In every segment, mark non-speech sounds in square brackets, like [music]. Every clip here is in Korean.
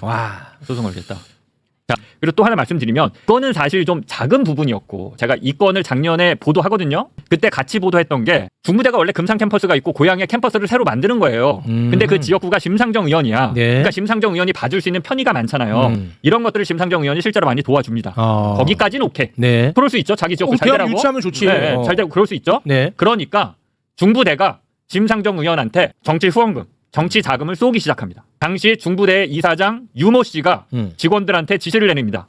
와 소송 걸겠다. 자 그리고 또 하나 말씀드리면 이거는 사실 좀 작은 부분이었고 제가 이 건을 작년에 보도하거든요. 그때 같이 보도했던 게 중부대가 원래 금상 캠퍼스가 있고 고향에 캠퍼스를 새로 만드는 거예요. 음. 근데 그 지역구가 심상정 의원이야. 네. 그러니까 심상정 의원이 봐줄 수 있는 편의가 많잖아요. 음. 이런 것들을 심상정 의원이 실제로 많이 도와줍니다. 어. 거기까기까지는 오케이. 네. 그럴 수 있죠. 자기 지역구 어, 잘 대학 되라고. 유치하면 좋지. 네, 네, 어. 잘 되고 그럴 수 있죠. 네. 그러니까 중부대가 심상정 의원한테 정치 후원금, 정치 자금을 쏘기 시작합니다. 당시 중부대 이사장 유모 씨가 음. 직원들한테 지시를 내립니다.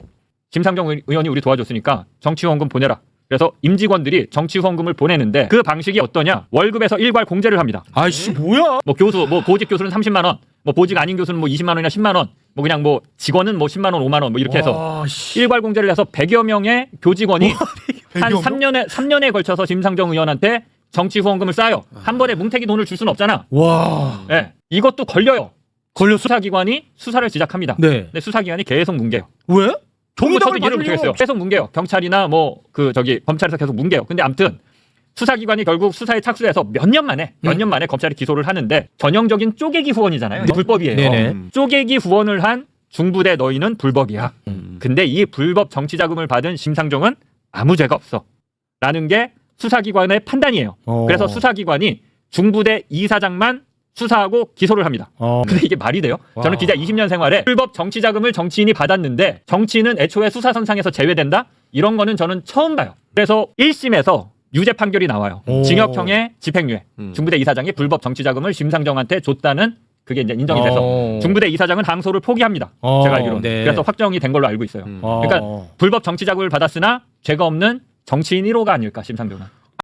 심상정 의- 의원이 우리 도와줬으니까 정치 후원금 보내라. 그래서 임직원들이 정치 후원금을 보내는데 그 방식이 어떠냐? 월급에서 일괄 공제를 합니다. 아이씨 뭐야? 뭐 교수, 뭐 보직 교수는 30만 원, 뭐 보직 아닌 교수는 뭐 20만 원이나 10만 원, 뭐 그냥 뭐 직원은 뭐 10만 원, 5만 원 뭐 이렇게 해서 와, 씨. 일괄 공제를 해서 100여 명의 교직원이 [laughs] 한 100여 명? 3년에 3년에 걸쳐서 심상정 의원한테 정치 후원금을 쌓여 한 번에 뭉태기 돈을 줄 수는 없잖아. 와. 예. 이것도 걸려요. 걸렸어? 수사기관이 수사를 시작합니다. 네. 근데 수사기관이 계속 뭉개요. 왜? 정부처도 정의당을 이해를 못하겠어요. 없- 계속 뭉개요. 경찰이나 뭐 그 저기 검찰에서 계속 뭉개요. 근데 아무튼 수사기관이 결국 수사에 착수해서 몇 년 만에 몇 음. 년 만에 검찰이 기소를 하는데 전형적인 쪼개기 후원이잖아요. 이게 불법이에요. 네네. 쪼개기 후원을 한 중부대 너희는 불법이야. 음. 근데 이 불법 정치 자금을 받은 심상정은 아무 죄가 없어. 라는 게 수사기관의 판단이에요. 어. 그래서 수사기관이 중부대 이사장만 수사하고 기소를 합니다. 어. 근데 이게 말이 돼요? 와. 저는 기자 20년 생활에 불법 정치 자금을 정치인이 받았는데 정치인은 애초에 수사선상에서 제외된다? 이런 거는 저는 처음 봐요. 그래서 1심에서 유죄 판결이 나와요. 오. 징역형의 집행유예. 음. 중부대 이사장이 불법 정치 자금을 심상정한테 줬다는 그게 이제 인정이 돼서 어. 중부대 이사장은 항소를 포기합니다. 어, 제가 알기로는. 네. 그래서 확정이 된 걸로 알고 있어요. 음. 어. 그러니까 불법 정치 자금을 받았으나 죄가 없는 정치인 1호가 아닐까 심상정은.